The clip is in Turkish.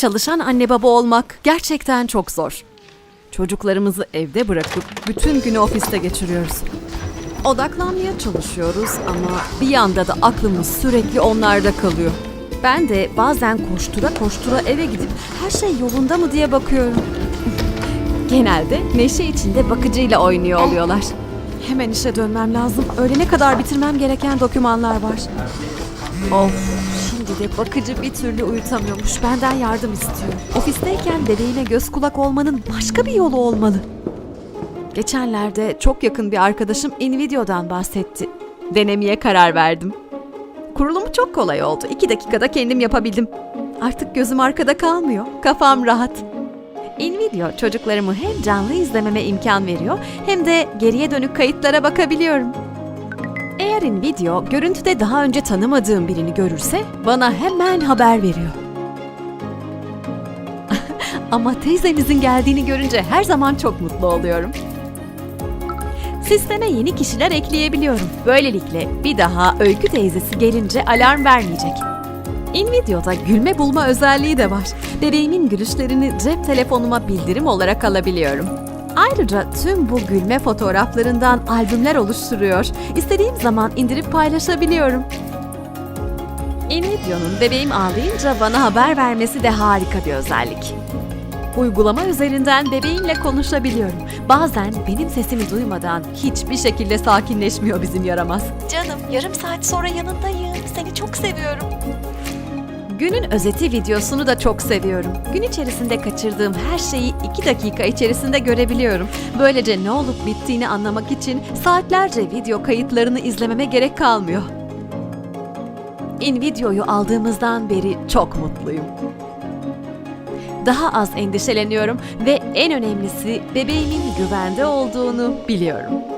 Çalışan anne baba olmak gerçekten çok zor. Çocuklarımızı evde bırakıp bütün günü ofiste geçiriyoruz. Odaklanmaya çalışıyoruz ama bir yanda da aklımız sürekli onlarda kalıyor. Ben de bazen koştura koştura eve gidip her şey yolunda mı diye bakıyorum. Genelde neşe içinde bakıcıyla oynuyor oluyorlar. Hemen işe dönmem lazım. Öğlene kadar bitirmem gereken dokümanlar var. Of, şimdi de bakıcı bir türlü uyutamıyormuş. Benden yardım istiyor. Ofisteyken bebeğime göz kulak olmanın başka bir yolu olmalı. Geçenlerde çok yakın bir arkadaşım Nvidia'dan bahsetti. Denemeye karar verdim. Kurulumu çok kolay oldu. İki dakikada kendim yapabildim. Artık gözüm arkada kalmıyor. Kafam rahat. InVideo çocuklarımı hem canlı izlememe imkan veriyor hem de geriye dönük kayıtlara bakabiliyorum. Eğer InVideo görüntüde daha önce tanımadığım birini görürse bana hemen haber veriyor. Ama teyzenizin geldiğini görünce her zaman çok mutlu oluyorum. Sisteme yeni kişiler ekleyebiliyorum. Böylelikle bir daha Öykü teyzesi gelince alarm vermeyecek. InVideo'da gülme bulma özelliği de var. Bebeğimin gülüşlerini cep telefonuma bildirim olarak alabiliyorum. Ayrıca tüm bu gülme fotoğraflarından albümler oluşturuyor. İstediğim zaman indirip paylaşabiliyorum. InVideo'nun bebeğim ağlayınca bana haber vermesi de harika bir özellik. Uygulama üzerinden bebeğimle konuşabiliyorum. Bazen benim sesimi duymadan hiçbir şekilde sakinleşmiyor bizim yaramaz. Canım, yarım saat sonra yanındayım. Seni çok seviyorum. Günün özeti videosunu da çok seviyorum. Gün içerisinde kaçırdığım her şeyi 2 dakika içerisinde görebiliyorum. Böylece ne olup bittiğini anlamak için saatlerce video kayıtlarını izlememe gerek kalmıyor. InVideo'yu aldığımızdan beri çok mutluyum. Daha az endişeleniyorum ve en önemlisi bebeğimin güvende olduğunu biliyorum.